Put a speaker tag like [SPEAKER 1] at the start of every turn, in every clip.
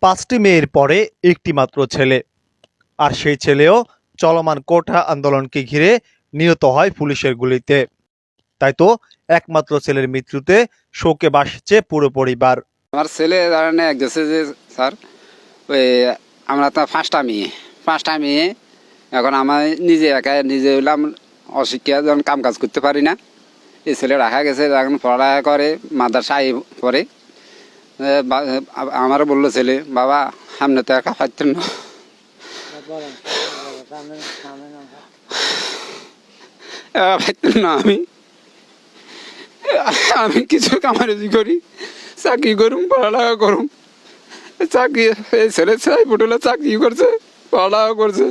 [SPEAKER 1] পাঁচটি মেয়ের পরে একটি মাত্র ছেলে। আর সেই ছেলেও চলমান কোঠা আন্দোলনকে ঘিরে নিহত হয় পুলিশের গুলিতে। তাই তো একমাত্র ছেলের মৃত্যুতে শোকে বাসছে পুরো পরিবার।
[SPEAKER 2] আমার ছেলে ধরেন এক গেছে যে স্যার ওই আমরা তো পাঁচটা মেয়ে। পাঁচটা মেয়ে এখন আমার নিজে একা নিজে হলাম অশিক্ষা যখন কাম কাজ করতে পারি না। এই ছেলে রাখা গেছে এখন পড়ালেখা করে মাদার পড়ে। এ, বা- আমার বলল ছেলে, বাবা, সামনে তো একা পারতেন না। আমি। আমি কিছু কামারেজি করি, চাকরি করুম, পড়ালেখা করুম। চাকরি, এই ছেলে ছেলে পটলে চাকরি করছে, পড়ালেখা করছে।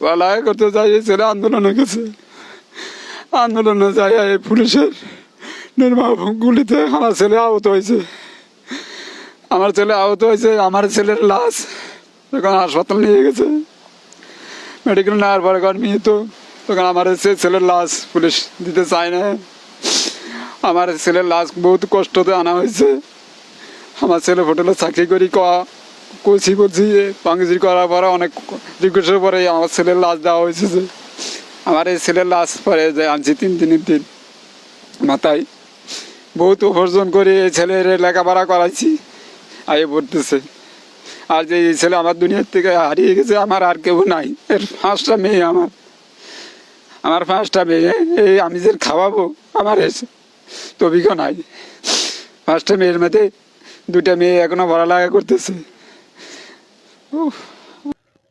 [SPEAKER 2] পড়ালেখা করতে যাই, এই ছেলে আন্দোলনে গেছে। আন্দোলনে যাই, এই পুলিশের নির্মম গুলিতে আমার ছেলে আহত হয়েছে। আমার ছেলে আহত হয়েছে, আমার ছেলের লাশ তখন হাসপাতাল নিয়ে গেছে। মেডিকেল নেওয়ার পরে কারণ মৃত। তখন আমার সে ছেলের লাশ পুলিশ দিতে চায় না আমার ছেলের লাশ বহুত কষ্টতে আনা হয়েছে। আমার ছেলে হোটেলে চাকরি করি ক কইছি, বলছি পাঙ্গিজি করার পরে অনেক রিকোয়েস্টের পরে আমার ছেলের লাশ দেওয়া হয়েছে যে, আমার এই ছেলের লাশ পরে যে আনছি তিন দিনের দিন মাথায়। বহুত উপার্জন করে এই ছেলের লেখাপড়া করাইছি। আগে পড়তেছে। আর যে এই ছেলে আমার দুনিয়ার থেকে হারিয়ে গেছে আমার আর কেউ নাই। এর পাঁচটা মেয়ে আমার। আমার পাঁচটা মেয়ে এই আমি যে খাওয়াবো আমার এসে। তবিকও নাই। পাঁচটা মেয়ের মধ্যে দুটা মেয়ে এখনও পড়ালেখা করতেছে।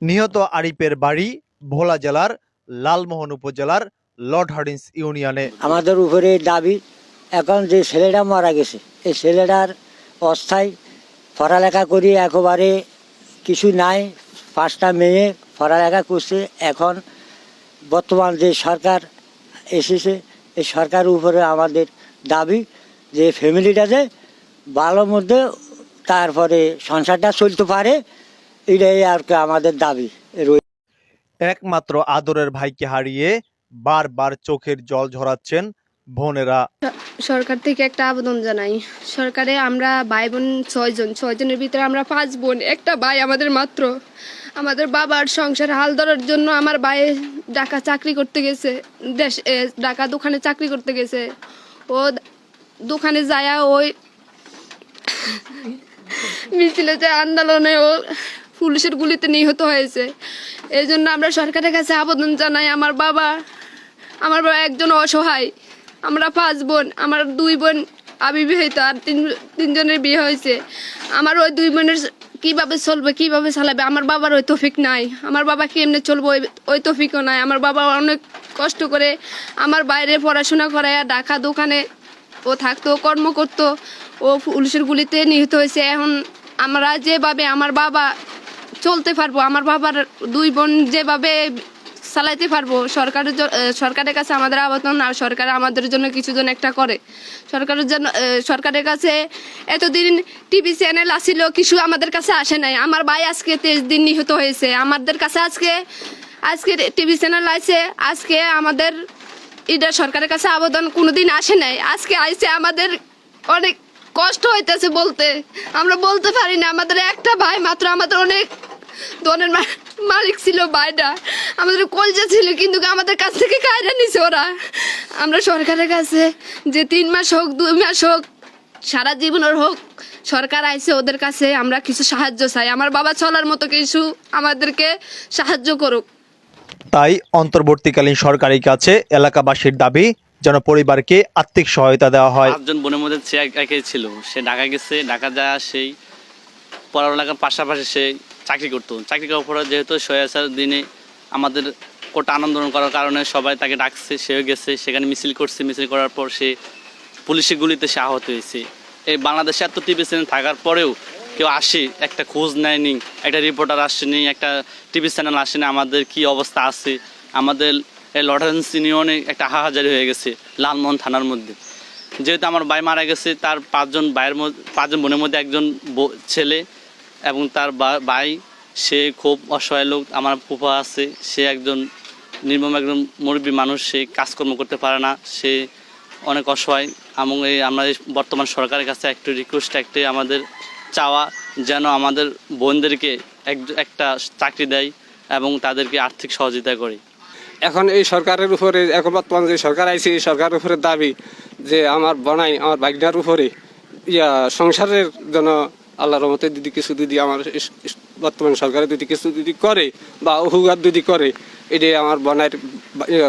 [SPEAKER 1] নিহত আরিফের বাড়ি ভোলা জেলার লালমোহন উপজেলার লর্ড হার্ডিন্স ইউনিয়নে।
[SPEAKER 3] আমাদের উপরে দাবি এখন যে ছেলেটা মারা গেছে এই ছেলেটার অস্থায়ী পড়ালেখা করি একেবারে কিছু নাই, পাঁচটা মেয়ে পড়ালেখা করছে। এখন বর্তমান যে সরকার এসেছে, এই সরকার উপরে আমাদের দাবি যে ফ্যামিলিটা যে ভালো মধ্যে তারপরে সংসারটা চলতে পারে, এটাই আর কি আমাদের দাবি।
[SPEAKER 1] একমাত্র আদরের ভাইকে হারিয়ে বারবার চোখের জল ঝরাচ্ছেন বোনেরা।
[SPEAKER 4] সরকার থেকে একটা আবেদন জানাই। সরকারে আমরা ভাই বোন ছয়জন ছয়জনের ভিতরে আমরা পাঁচ বোন, একটা ভাই আমাদের মাত্র। আমাদের বাবার সংসার হাল ধরার জন্য আমার ভাই ঢাকা চাকরি করতে গেছে, দেশ ঢাকা দোকানে চাকরি করতে গেছে। ও দোকানে যায় ওই মিছিলে যে আন্দোলনে ও পুলিশের গুলিতে নিহত হয়েছে। এই জন্য আমরা সরকারের কাছে আবেদন জানাই, আমার বাবা আমার বাবা একজন অসহায়। আমরা পাঁচ বোন, আমার দুই বোন অবিবাহিত আর তিন, তিনজনের বিয়ে হয়েছে। আমার ওই দুই বোনের কীভাবে চলবে, কীভাবে চালাবে, আমার বাবার ওই তফিক নাই। আমার বাবা কেমনে চলবো, ওই তফিকও নাই। আমার বাবা অনেক কষ্ট করে আমার বাইরে পড়াশোনা করায় ঢাকা দোকানে ও থাকতো, কর্ম করতো। ও পুলিশের গুলিতে নিহত হয়েছে। এখন আমরা যেভাবে আমার বাবা চলতে পারব, আমার বাবার দুই বোন যেভাবে চালাইতে পারব। সরকারের সরকারের কাছে আমাদের আবেদন আর সরকার আমাদের জন্য কিছু জন একটা করে। সরকারের জন্য সরকারের কাছে এতদিন টিভি চ্যানেল আসিল কিছু আমাদের কাছে আসে নাই। আমার ভাই আজকে তেইশ দিন নিহত হয়েছে। আমাদের কাছে আজকে আজকে টিভি চ্যানেল আছে আজকে আমাদের এটা সরকারের কাছে আবেদন কোনোদিন আসে নাই। আজকে আইছে আমাদের অনেক কষ্ট হইতেছে বলতে। আমরা বলতে পারি না। আমাদের একটা ভাই মাত্র আমাদের অনেক দনের মালিক ছিল ভাইটা আমাদের কলজা ছিল কিন্তু আমাদের কাছ থেকে কায়রা নিছে ওরা। আমরা সরকারের কাছে যে তিন মাস হোক দুই মাস হোক সারা জীবনের হোক সরকার আইছে ওদের কাছে আমরা কিছু সাহায্য চাই। আমার বাবা চলার মতো কিছু আমাদেরকে সাহায্য করুক।
[SPEAKER 1] তাই অন্তর্বর্তীকালীন সরকারের কাছে এলাকাবাসীর দাবি যেন পরিবারকে আর্থিক সহায়তা দেওয়া হয়।
[SPEAKER 5] পাঁচজন বোনের মধ্যে সে এক- একাই ছিল। সে ঢাকা গেছে ঢাকা যায় সেই পড়ালেখার পাশাপাশি সে চাকরি করতো। চাকরি করার পরে যেহেতু সয়াসার দিনে আমাদের কোটা আন্দোলন করার কারণে সবাই তাকে ডাকছে, সেও গেছে, সেখানে মিছিল করছে, মিছিল করার পর সে পুলিশের গুলিতে সে আহত হয়েছে। এই বাংলাদেশে এত টিভি চ্যানেল থাকার পরেও কেউ আসে, একটা খোঁজ নেয়নি, একটা রিপোর্টার আসেনি, একটা টিভি চ্যানেল আসেনি, আমাদের কি অবস্থা আছে? আমাদের এই লরেন্স ইউনিয়নে একটা হাহাজারি হয়ে গেছে লালমোহন থানার মধ্যে। যেহেতু আমার ভাই মারা গেছে, তার পাঁচজন ভাইয়ের মধ্যে, পাঁচজন বোনের মধ্যে একজন ছেলে এবং তার ভাই, সে খুব অসহায় লোক, আমার ফুফা আছে, সে একজন নির্মম একজন মুরব্বী মানুষ, সে কাজকর্ম করতে পারে না, সে অনেক অসহায় এবং এই আমরা বর্তমান সরকারের কাছে একটু রিকোয়েস্ট একটাই আমাদের চাওয়া যেন আমাদের বোনদেরকে এক, একটা চাকরি দেয় এবং তাদেরকে আর্থিক সহযোগিতা করে।
[SPEAKER 6] এখন এই সরকারের উপরে, এখন বর্তমান যে সরকার আইছে, এই সরকারের উপরে দাবি যে আমার বনাই, আমার বাইকটার উপরে ইয়া, সংসারের জন্য আল্লাহর রহমতে যদি কিছু যদি আমার বর্তমান সরকারের যদি কিছু যদি করে বা অহুগার যদি করে। এটাই আমার বনায়ের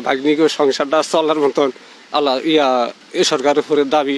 [SPEAKER 6] ভাগ্নিক সংসারটা চলার মতন। আল্লাহ ইয়া এ সরকারের উপরে দাবি।